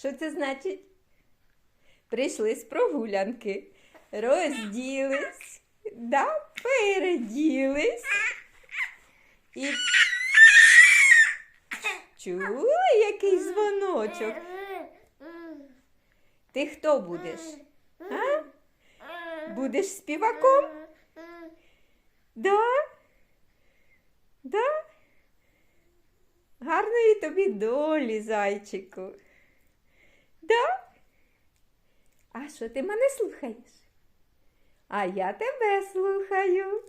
Що це значить? Прийшли з прогулянки, розділись, да, переділись і чули який дзвоночок? Ти хто будеш? А? Будеш співаком? Да? Да? Гарної тобі долі, зайчику. Да? А що ти мене слухаєш? А я тебе слухаю.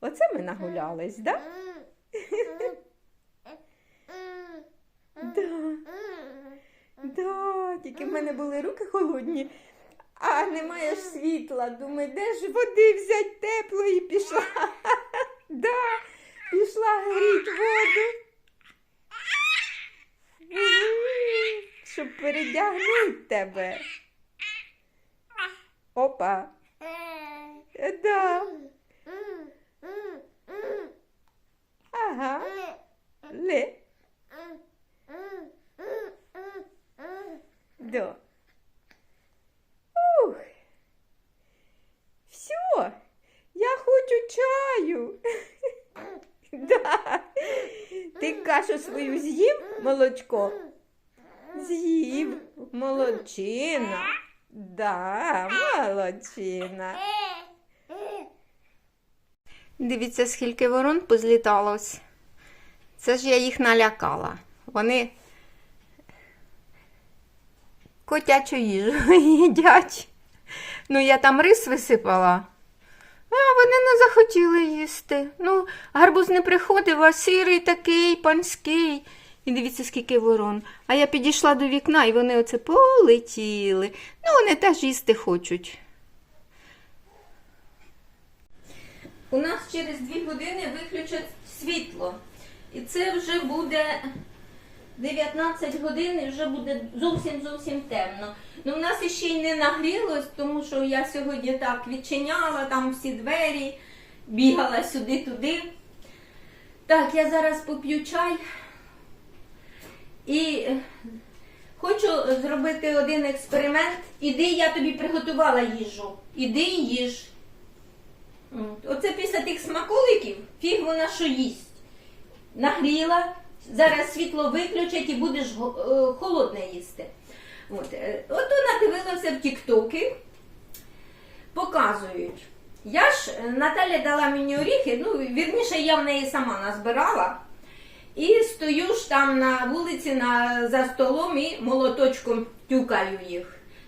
Оце ми нагулялись, да? Да. Тільки в мене були руки холодні, а немає ж світла. Думаю, де ж води взять теплої пішла. Да, пішла гріть воду. Щоб передягнути тебе. Опа. Да. Ага. Ли. Да. Ух. Все. Я хочу чаю. Да. Ти кашу свою з'їв, молочко? З'їв. Молодчина. Да, молодчина. Дивіться, скільки ворон позліталось. Це ж я їх налякала. Вони котячу їжу їдять. Ну, я там рис висипала. А вони не захотіли їсти. Ну, гарбуз не приходив, а сірий такий, панський. І дивіться, скільки ворон. А я підійшла до вікна, і вони оце полетіли. Ну, вони теж їсти хочуть. У нас через дві години виключать світло. І це вже буде 19 годин і вже буде зовсім зовсім темно. Ну, в нас іще й не нагрілось, тому що я сьогодні так відчиняла там всі двері, бігала сюди-туди. Так, я зараз поп'ю чай і е, хочу зробити один експеримент. Іди, я тобі приготувала їжу. Іди і їж. Оце після тих смаколиків фіг вона що їсть. Нагріла, зараз світло виключать і будеш е, холодне їсти. От, е, от вона дивилася в Тіктоки, показують. Я ж, Наталя дала мені оріхи, ну, вірніше, я в неї сама назбирала. І стою ж там на вулиці на, за столом і молоточком тюкаю їх.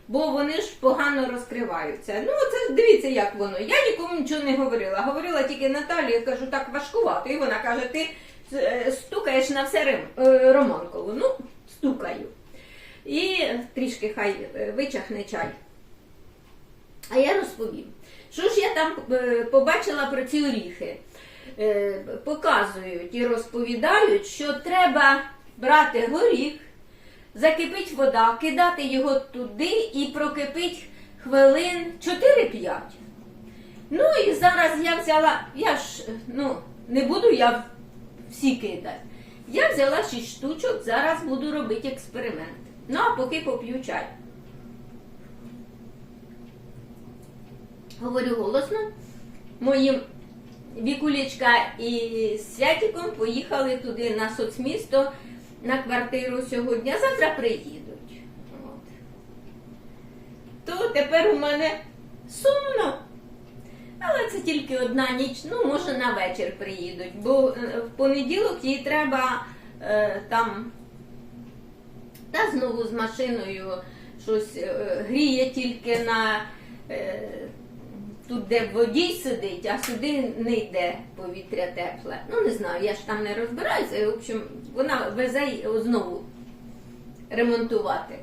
Бо вони ж погано розкриваються. Ну, це дивіться, як воно. Я нікому нічого не говорила. Говорила тільки Наталі, я кажу, так важкувато. І вона каже, ти е, стукаєш на все е, Романкову. Ну, стукаю. І трішки хай е, вичахне чай. А я розповім. Що ж я там побачила про ці оріхи? Е, Показують і розповідають, що треба брати горіх, закипить вода, кидати його туди і прокипить хвилин 4-5. Ну і зараз я взяла, я ж ну, не буду я всі кидати. Я взяла 6 штучок, зараз буду робити експеримент. Ну, а поки поп'ю чай. Говорю голосно. Моїм Вікулечка і Святіком поїхали туди на соцмісто на квартиру сьогодні, а завтра приїдуть. От. То тепер у мене сумно. Але це тільки одна ніч, ну, може, на вечір приїдуть, бо е, в понеділок їй треба е, там та знову з машиною щось е, гріє тільки на е, тут, де водій сидить, а сюди не йде повітря тепле. Ну не знаю, я ж там не розбираюся. В общем, вона везе знову ремонтувати.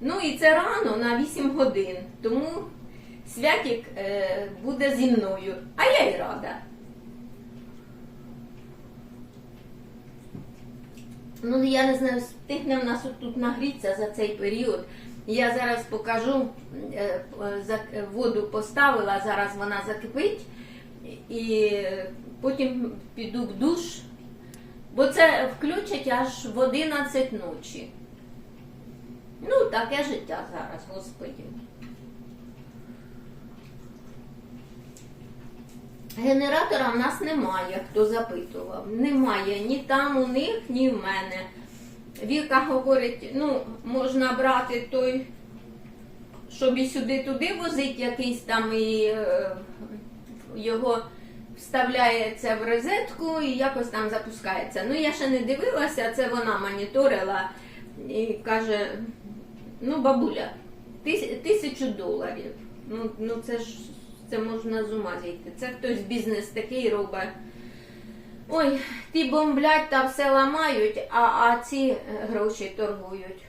Ну і це рано на 8 годин, тому Святік е, буде зі мною, а я й рада. Ну, я не знаю, встигне в нас тут нагрітися за цей період. Я зараз покажу, е, воду поставила, зараз вона закипить, і потім піду в душ, бо це включать аж в 11 ночі. Ну, таке життя зараз, господі. Генератора в нас немає, хто запитував. Немає ні там у них, ні в мене. Віка говорить, ну, можна брати той, щоб і сюди-туди возить якийсь там і е, його вставляється в розетку і якось там запускається. Ну, я ще не дивилася, це вона моніторила і каже: ну, бабуля, тис- тисячу доларів. Ну, ну це ж це можна з ума зійти. Це хтось бізнес такий робить. Ой, ті бомблять та все ламають, а, а ці е, гроші торгують.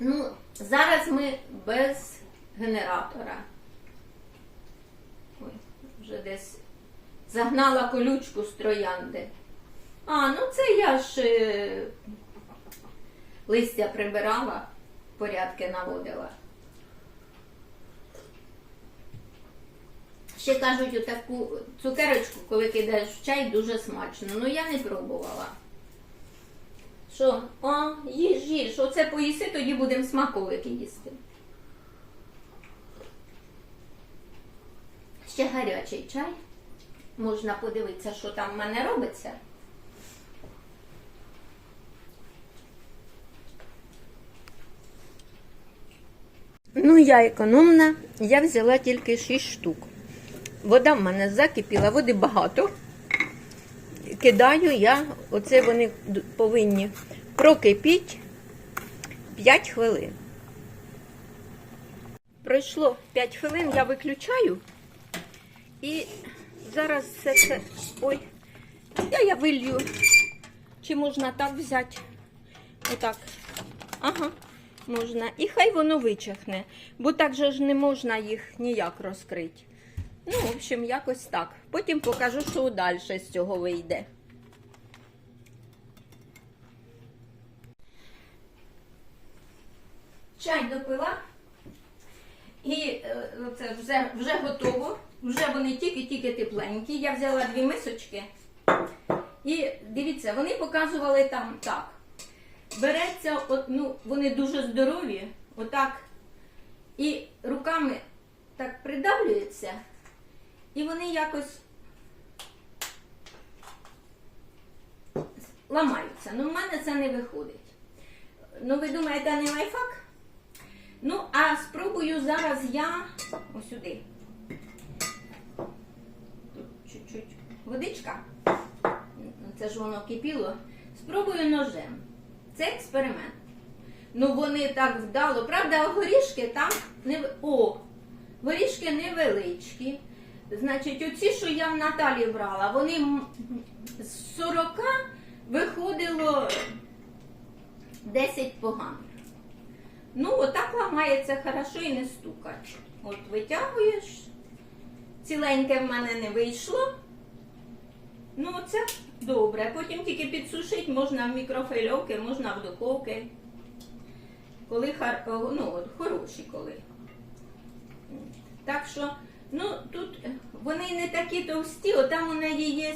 Ну, зараз ми без генератора. Ой, вже десь загнала колючку з троянди. А, ну це я ж е, листя прибирала, порядки наводила. Ще кажуть, отаку цукерочку, коли кидаєш в чай, дуже смачно. Ну я не пробувала. Що? О, їж, їж. Оце поїси, тоді будемо смаколики їсти. Ще гарячий чай. Можна подивитися, що там в мене робиться. Ну, я економна, я взяла тільки 6 штук. Вода в мене закипіла, води багато. Кидаю я, оце вони повинні прокипіть 5 хвилин. Пройшло 5 хвилин, я виключаю. І зараз все це. Ой, я, я вилью. Чи можна так взяти? Отак. Ага, можна. І хай воно вичахне, бо так же ж не можна їх ніяк розкрити. Ну, в общем, якось так. Потім покажу, що далі з цього вийде. Чай допила. І е, це вже, вже готово. Вже вони тільки-тільки тепленькі. Я взяла дві мисочки. І дивіться, вони показували там так. Береться, от, ну, вони дуже здорові, отак. І руками так придавлюються. І вони якось ламаються. Ну, в мене це не виходить. Ну, ви думаєте, не лайфхак? Ну, а спробую зараз я ось сюди. Тут чуть-чуть водичка. Це ж воно кипіло. Спробую ножем. Це експеримент. Ну, вони так вдало. Правда, горішки там не О! Горішки невеличкі. Значить, оці, що я в Наталі брала, вони з 40 виходило 10 поганих. Ну, отак ламається хорошо і не стукать. От витягуєш. Ціленьке в мене не вийшло. Ну, це добре. Потім тільки підсушити можна в мікрофильовки, можна в духовки. Коли ну, от, хороші коли. Так що, ну, тут вони не такі товсті, от там у неї є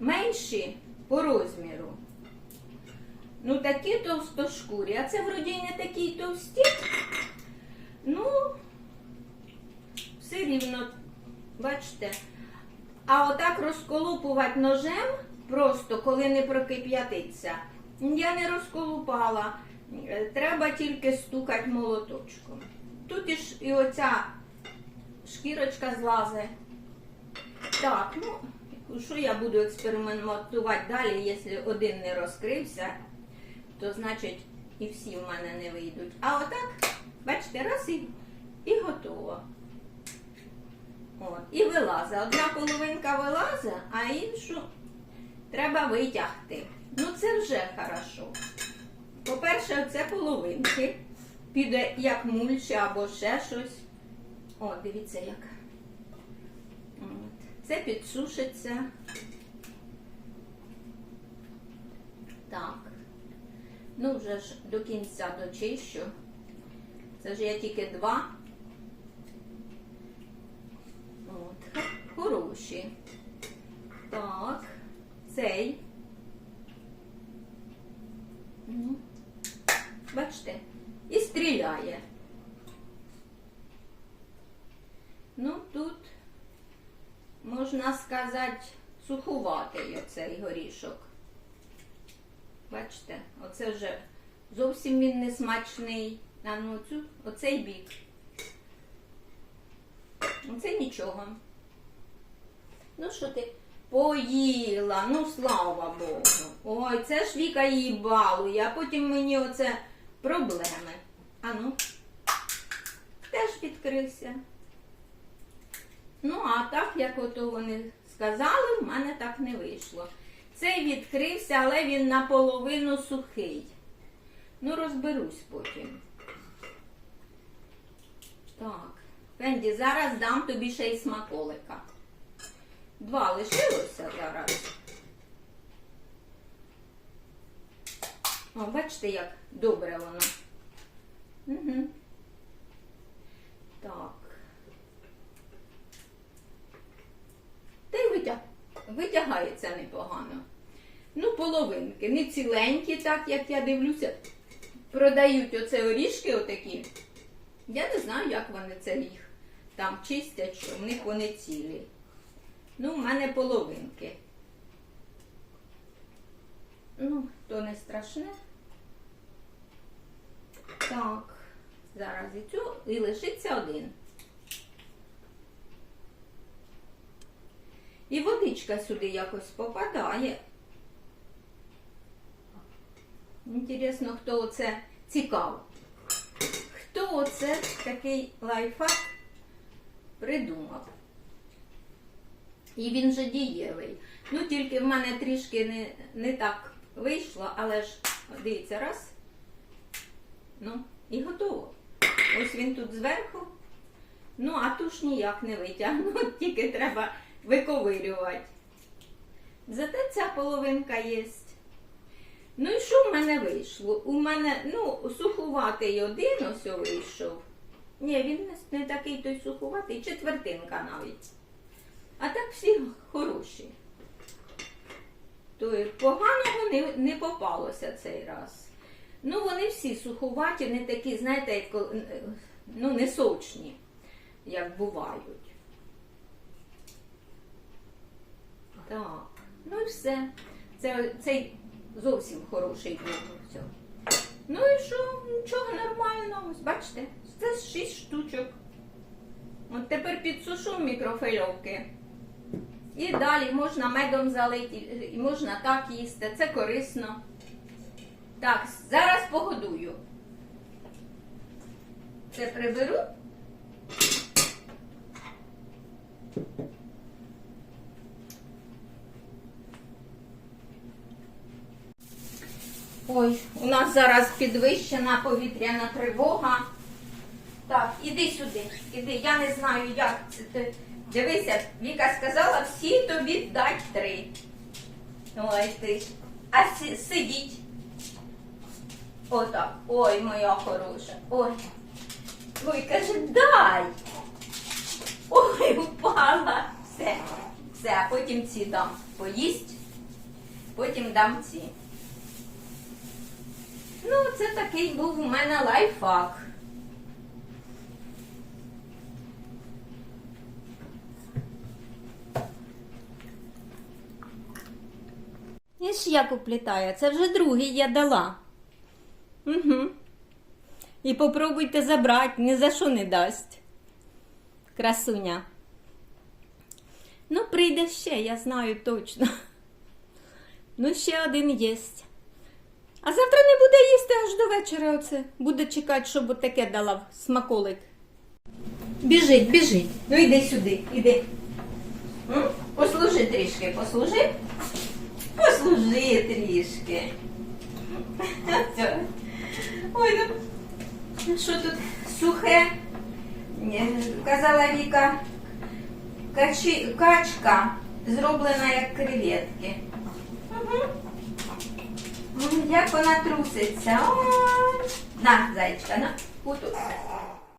менші по розміру. Ну, такі товстошкурі, а це вроді не такі товсті. Ну, все рівно, бачите. А отак розколупувати ножем, просто коли не прокип'ятиться, я не розколупала. Е, Треба тільки стукати молоточком. Тут і, ж, і оця шкірочка злазить. Так, ну, що я буду експериментувати далі, якщо один не розкрився, то значить і всі в мене не вийдуть. А отак, бачите, раз і, і готово. От, і вилазить. Одна половинка вилазить, а іншу треба витягти. Ну це вже хорошо. По-перше, це половинки. Піде як мульча або ще щось. О, дивіться як. Це підсушиться. Так. Ну, вже ж до кінця дочищу. Це ж я тільки два. От. Хороші. Так. цей. Ну, бачите, і стріляє. Ну, тут, можна сказати, сухуватий оцей горішок. Бачите, оце вже зовсім він не смачний. А ну цю, оцей бік. Оце нічого. Ну що ти? Поїла, ну слава Богу. Ой, це ж Віка її балує, а потім мені оце проблеми. А ну, теж відкрився. Ну, а так, як ото вони сказали, в мене так не вийшло. Цей відкрився, але він наполовину сухий. Ну, розберусь потім. Так, Фенді, зараз дам тобі ще й смаколика. Два лишилося зараз. О, бачите, як добре воно. Угу. Так. Та й витяг... витягається непогано. Ну, половинки. Не ціленькі, так як я дивлюся. Продають оце орішки отакі. Я не знаю, як вони це їх там чистять, що в них вони цілі. Ну, в мене половинки. Ну, то не страшне. Так, зараз і цю, і лишиться один. І водичка сюди якось попадає. Інтересно, хто оце цікаво. Хто оце такий лайфхак придумав? І він же дієвий. Ну, тільки в мене трішки не, не так вийшло, але ж, дивіться, раз. Ну, і готово. Ось він тут зверху. Ну, а туш ніяк не витягну, тільки треба виковирювати. Зате ця половинка є. Ну і що в мене вийшло? У мене, ну, сухуватий один ось вийшов. Ні, він не, такий той сухуватий, четвертинка навіть. А так всі хороші. То поганого не, не попалося цей раз. Ну, вони всі сухуваті, не такі, знаєте, як, ну, не сочні, як бувають. Так, ну і все. Це, цей зовсім хороший був. Ну і що, нічого нормального. Бачите, це 6 штучок. От тепер підсушу мікрофильовки. І далі можна медом залити, і можна так їсти. Це корисно. Так, зараз погодую. Це приберу. Ой, у нас зараз підвищена повітряна тривога. Так, іди сюди, іди. Я не знаю, як це. Дивися, Віка сказала, всі тобі дать три. Ой ти. А си- сидіть. Отак. Ой, моя хороша. Ой. Ой, каже, дай. Ой, упала. Все. Все, а потім ці дам. Поїсть. Потім дам ці. Ну, це такий був у мене лайфхак. І ж як уплітає, це вже другий я дала. Угу. І попробуйте забрати, ні за що не дасть. Красуня. Ну, прийде ще, я знаю точно. Ну, ще один єсть. А завтра не буде їсти аж до вечора оце. Буде чекати, щоб от таке дала смаколик. Біжить, біжить. Ну йди сюди, іди. Послужи трішки, послужи. Послужи трішки. Ой, ну що тут сухе? Казала Віка, качі, качка зроблена як креветки. Угу. М, Як вона труситься. О, На, зайчка, на. Отут.